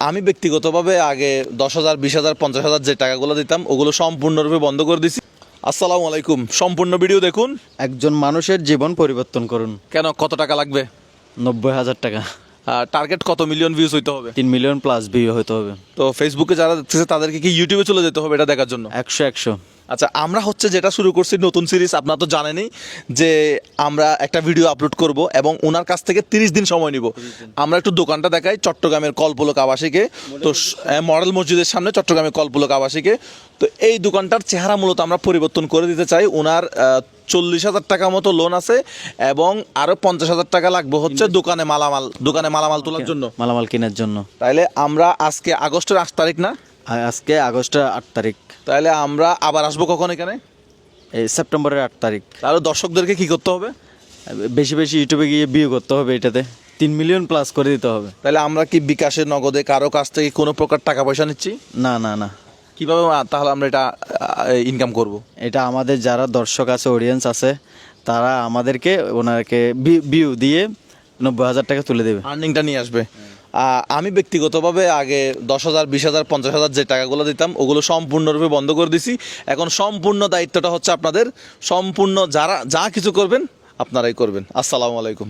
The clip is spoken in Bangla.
আমি ব্যক্তিগতভাবে আগে দশ হাজার বিশ হাজার পঞ্চাশ হাজার যে টাকাগুলো দিতাম ওগুলো সম্পূর্ণরূপে বন্ধ করে দিছি। আসসালামু আলাইকুম। সম্পূর্ণ ভিডিও দেখুন। একজন মানুষের জীবন পরিবর্তন করুন। কেন? কত টাকা লাগবে? নব্বই হাজার টাকা। টার্গেট কত মিলিয়ন ভিউজ হইতে হবে? তিন মিলিয়ন প্লাস ভিউ হতে হবে। তো ফেসবুকে যারা দেখতেছে তাদেরকে কি ইউটিউবে চলে যেতে হবে এটা দেখার জন্য? একশো একশো। আচ্ছা আমরা হচ্ছে যেটা শুরু করছি নতুন সিরিজ আপনারা তো জানেনই যে আমরা একটা ভিডিও আপলোড করব এবং ওনার কাছ থেকে তিরিশ দিন সময় নিব। আমরা একটু দোকানটা দেখাই চট্টগ্রামের কলপলক আবাসিকে। তো মডেল মসজিদের সামনে চট্টগ্রামের কলপলক আবাসিকে। তো এই দোকানটার চেহারা মূলত আমরা পরিবর্তন করে দিতে চাই। ওনার চল্লিশ হাজার টাকা মতো লোন আছে এবং আরও পঞ্চাশ হাজার টাকা লাগবে হচ্ছে দোকানে মালামাল দোকানে মালামাল তোলার জন্য। মালামাল কেনার জন্য। তাইলে আমরা আজকে আগস্টের আট তারিখ না? আজকে আগস্টের আট তারিখ। তাহলে আমরা আবার আসব কখন এখানে? এই সেপ্টেম্বরের আট তারিখ। তাহলে দর্শকদেরকে কি করতে হবে? বেশি বেশি ইউটিউবে গিয়ে বিয়ে করতে হবে এটাতে। তিন মিলিয়ন প্লাস করে দিতে হবে। তাহলে আমরা কি বিকাশে নগদে কারও কাছ থেকে কোনো প্রকার টাকা পয়সা নিচ্ছি? না না না। কীভাবে তাহলে আমরা এটা ইনকাম করব? এটা আমাদের যারা দর্শক আছে অডিয়েন্স আছে তারা আমাদেরকে ওনাকে ভিউ দিয়ে নব্বই হাজার টাকা তুলে দেবে। আর্নিংটা নিয়ে আসবে। আমি ব্যক্তিগতভাবে আগে দশ হাজার বিশ হাজার পঞ্চাশ হাজার যে টাকাগুলো দিতাম ওগুলো সম্পূর্ণরূপে বন্ধ করে দিছি। এখন সম্পূর্ণ দায়িত্বটা হচ্ছে আপনাদের। সম্পূর্ণ যারা যা কিছু করবেন আপনারাই করবেন। আসসালামু আলাইকুম।